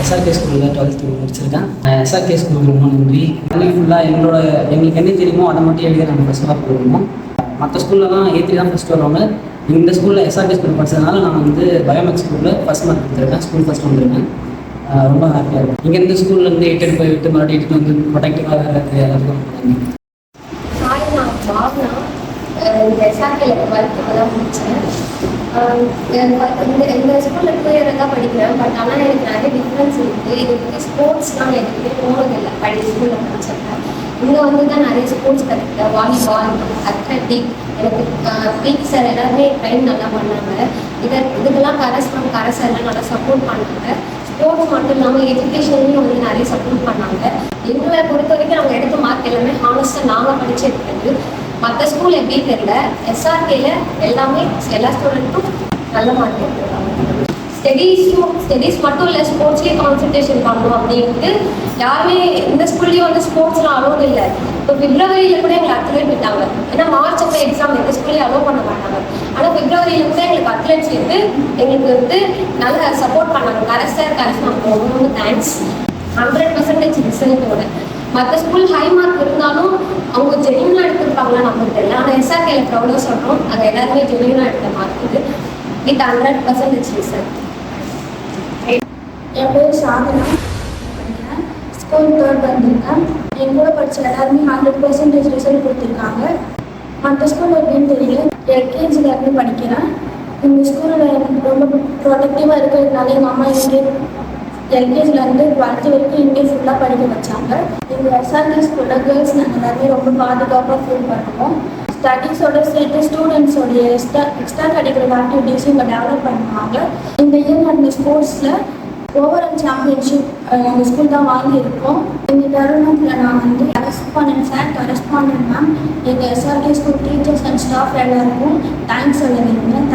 SRK ஸ்கூலில் twelfth முடிச்சிருக்கேன். SRK ஸ்கூலுக்கு ரொம்ப நன்றி. அன்றைக்கி ஃபுல்லாக எங்களோட எங்களுக்கு என்ன தெரியுமோ அதை மட்டும் எழுதி நாங்கள் ஃபஸ்ட் மார்க் கொடுக்கணும். மற்ற ஸ்கூல்லலாம் ஏற்றி தான் ஃபஸ்ட் வருவாங்க. இந்த ஸ்கூலில் எஸ்ஆர்கே ஸ்கூல் படித்ததுனால நான் வந்து பயோமேக்ஸ் ஸ்கூலில் ஃபஸ்ட் மார்க் கொடுத்துருக்கேன். ஸ்கூல் ஃபஸ்ட் வந்திருக்கேன். ரொம்ப ஹாப்பியாக இருக்கும். இங்கே இந்த ஸ்கூலில் இருந்து எட்டு போய் விட்டு மறுபடியும் எட்டு வந்து ப்ரொடெக்டிவாக இருக்கிறது எல்லாத்துக்கும் நன்றி. ஹாய் நான் பாவனா இந்த எஸ்ஆர்கேல டுவெல்த்து தான் முடித்தேன் இந்த இந்த ஸ்கூலில் டூ இயர் தான் படிக்கிறேன் பட் ஆனால் எனக்கு நிறைய டிஃப்ரென்ஸ் இருக்குது இது வந்து நான் எதுவுமே போனதில்லை படி ஸ்கூலில் படிச்சிருக்கேன் இங்கே வந்து தான் நிறைய ஸ்போர்ட்ஸ் கற்றுக்கிட்டேன் வாலிபால் அத்லட்டிக் எனக்கு uh, பிடி சார் எல்லாருமே ட்ரெயின் நல்லா பண்ணாங்க இதை இதுக்கெல்லாம் கரஸ் மேம் கரஸ் எல்லாம் நல்லா சப்போர்ட் பண்ணாங்க ஸ்போர்ட்ஸ் மட்டும் இல்லாமல் எஜுகேஷன்லேயும் வந்து நிறைய சப்போர்ட் பண்ணாங்க எங்களை பொறுத்த வரைக்கும் நாங்கள் எடுத்த மார்க் எல்லாமே ஹானஸ்ட்டாக நாங்கள் படிச்சு எடுத்தது ஸ்கூல் எப்படி தெரியல. எஸ்ஆர்கேல எல்லாமே எல்லா ஸ்டூடெண்ட்டும் நல்ல மார்க் எடுத்துருக்காங்க ஸ்டடீஸும் ஸ்டடீஸ் மட்டும் இல்லை ஸ்போர்ட்ஸ்லேயே கான்சன்ட்ரேஷன் பண்ணணும் அப்படின்ட்டு யாருமே இந்த ஸ்கூல்லேயும் வந்து ஸ்போர்ட்ஸ்லாம் அலோவ் இல்லை. இப்போ பிப்ரவரியில் கூட எங்களை அத்லெட் விட்டாங்க ஏன்னா மார்ச் அப்போ எக்ஸாம் எந்த ஸ்கூல்லேயும் அலோவ் பண்ண மாட்டாங்க. ஆனால் பிப்ரவரியில் கூட எங்களுக்கு அத்லெட் சேர்ந்து எங்களுக்கு வந்து நல்லா சப்போர்ட் பண்ணாங்க. கரெக்டாக கரெக்டாக ரொம்ப ரொம்ப தேங்க்ஸ் ஹண்ட்ரட் பர்சன்டேஜ் ரிசல்ட்டோட மற்ற ஸ்கூல் ஹை மார்க் இருந்தாலும் அவங்க ஜென்யூனாக எடுத்திருப்பாங்களா நமக்கு தெரியல. ஆனால் எஸ்ஆர்கேல ப்ரௌடாக சொல்கிறோம் அங்கே எல்லாருமே ஜென்யூனாக எடுத்த மார்க் இது. வித் ஹண்ட்ரட் பர்சன்டேஜ் ரிசல்ட் என் பேர் சாதனா. ஸ்கூல் தேர்ட் வந்திருக்கேன். என் கூட படித்த எல்லாருமே ஹண்ட்ரட் பர்சன்டேஜ் ரிசல்ட் கொடுத்துருக்காங்க. மற்ற ஸ்கூல் எப்படின்னு தெரியல. எல்கேஜியில் இருந்து படிக்கிறேன். இந்த ஸ்கூலில் எனக்கு ரொம்ப ப்ரொடக்டிவாக இருக்கிறதுனால எங்கள் அம்மா இங்கே எல்கேஜிலேருந்து இருந்து டுவெல்த்து வரைக்கும் இங்கே ஃபுல்லாக படிக்க வச்சாங்க. எங்கள் எஸ்ஆர்டி ஸ்கூலில் கேர்ள்ஸ் நாங்கள் எல்லாருமே ரொம்ப பாதுகாப்பாக ஃபீல் பண்ணுவோம். ஸ்டடீஸோட சேர்த்து ஸ்டூடெண்ட்ஸோடைய எக்ஸ்ட்ரா எக்ஸ்ட்ரா கரிக்குலர் ஆக்டிவிட்டீஸும் இங்கே டெவலப் பண்ணுவாங்க. இந்த இயர் நடந்த ஸ்போர்ட்ஸில் ஓவரால் சாம்பியன்ஷிப் எங்கள் ஸ்கூல் தான் வாங்கியிருக்கோம். இந்த தருணத்தில் நான் வந்து கரஸ்பாண்டன்ட் சார் கரஸ்பாண்டன்ட் மேம் எங்கள் SRT school teachers and staff எல்லாருக்கும் தேங்க்ஸ் சொல்ல விரும்புகிறேன்